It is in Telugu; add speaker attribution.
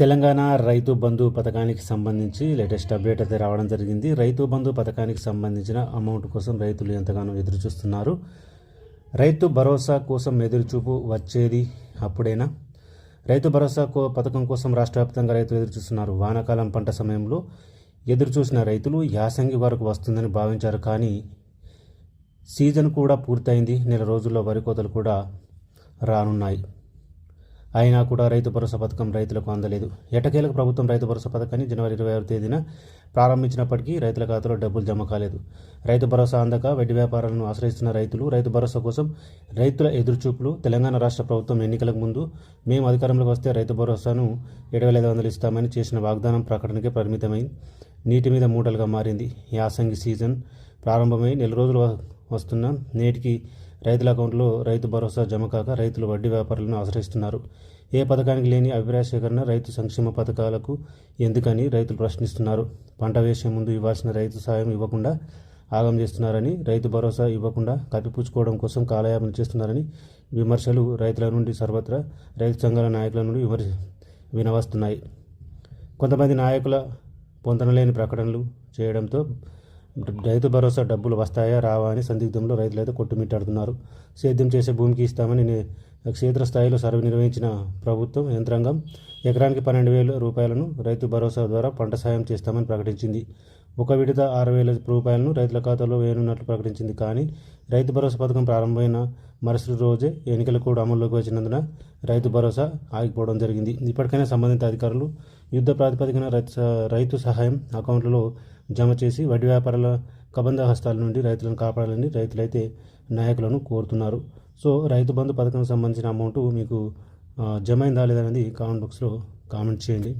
Speaker 1: తెలంగాణ రైతు బంధు పథకానికి సంబంధించి లేటెస్ట్ అప్డేట్ అయితే రావడం జరిగింది. రైతు బంధు పథకానికి సంబంధించిన అమౌంట్ కోసం రైతులు ఎంతగానో ఎదురుచూస్తున్నారు. రైతు భరోసా కోసం ఎదురుచూపు వచ్చేది అప్పుడేనా? రైతు భరోసా కో పథకం కోసం రాష్ట్ర వ్యాప్తంగా రైతులు ఎదురుచూస్తున్నారు. వానాకాలం పంట సమయంలో ఎదురుచూసిన రైతులు యాసంగి వరకు వస్తుందని భావించారు. కానీ సీజన్ కూడా పూర్తయింది. నెల రోజుల్లో వరి కోతలు కూడా రానున్నాయి. అయినా కూడా రైతు భరోసా పథకం రైతులకు అందలేదు. ఎటకేలకు ప్రభుత్వం రైతు భరోసా పథకాన్ని జనవరి ఇరవై ఆరు తేదీన ప్రారంభించినప్పటికీ రైతుల ఖాతాలో డబ్బులు జమ కాలేదు. రైతు భరోసా అందక వడ్డీ వ్యాపారాలను ఆశ్రయిస్తున్న రైతులు రైతు భరోసా కోసం రైతుల ఎదురుచూపులు తెలంగాణ రాష్ట్ర ప్రభుత్వం ఎన్నికలకు ముందు మేము అధికారంలోకి వస్తే రైతు భరోసాను ఏడు వేల ఐదు వందలు ఇస్తామని చేసిన వాగ్దానం ప్రకటనకే పరిమితమైంది నీటి మీద మూటలుగా మారింది. యాసంగి సీజన్ ప్రారంభమై నెల రోజులు వ- వస్తున్న నేటికి రైతుల అకౌంట్లో రైతు భరోసా జమ కాక రైతులు వడ్డీ వ్యాపారులను ఆశ్రయిస్తున్నారు. ఏ పథకానికి లేని అభిప్రాయ సేకరణ రైతు సంక్షేమ పథకాలకు ఎందుకని రైతులు ప్రశ్నిస్తున్నారు. పంట వేసే ముందు ఇవ్వాల్సిన రైతు సాయం ఇవ్వకుండా ఆగం చేస్తున్నారని రైతు భరోసా ఇవ్వకుండా కప్పిపుచ్చుకోవడం కోసం కాలయాపన చేస్తున్నారని విమర్శలు రైతుల నుండి సర్వత్రా రైతు సంఘాల నాయకుల నుండి విమర్శ వినవస్తున్నాయి. కొంతమంది నాయకుల పొందనలేని ప్రకటనలు చేయడంతో రైతు భరోసా డబ్బులు వస్తాయా రావా అని సందిగ్ధంలో రైతులైతే కొట్టుమిట్టాడుతున్నారు. సేద్యం చేసే భూమికి ఇస్తామని నే- క్షేత్రస్థాయిలో సర్వే నిర్వహించిన ప్రభుత్వం యంత్రాంగం ఎకరానికి పన్నెండు వేల రూపాయలను రైతు భరోసా ద్వారా పంట సాయం చేస్తామని ప్రకటించింది. ఒక విడత ఆరు వేల రూపాయలను రైతుల ఖాతాలో వేయనున్నట్లు ప్రకటించింది. కానీ రైతు భరోసా పథకం ప్రారంభమైన మరుసటి రోజే ఎన్నికలు కూడా అమల్లోకి వచ్చినందున రైతు భరోసా ఆగిపోవడం జరిగింది. ఇప్పటికైనా సంబంధిత అధికారులు యుద్ధ ప్రాతిపదికన రైతు రైతు సహాయం అకౌంట్లలో జమ చేసి వడ్డీ వ్యాపారుల కబంధ హస్తాల నుండి రైతులను కాపాడాలని రైతులైతే నాయకులను కోరుతున్నారు. సో రైతు బంధు పథకం సంబంధించిన అమౌంట్ మీకు జమ అయిందా లేదనేది కామెంట్ బాక్స్లో కామెంట్ చేయండి.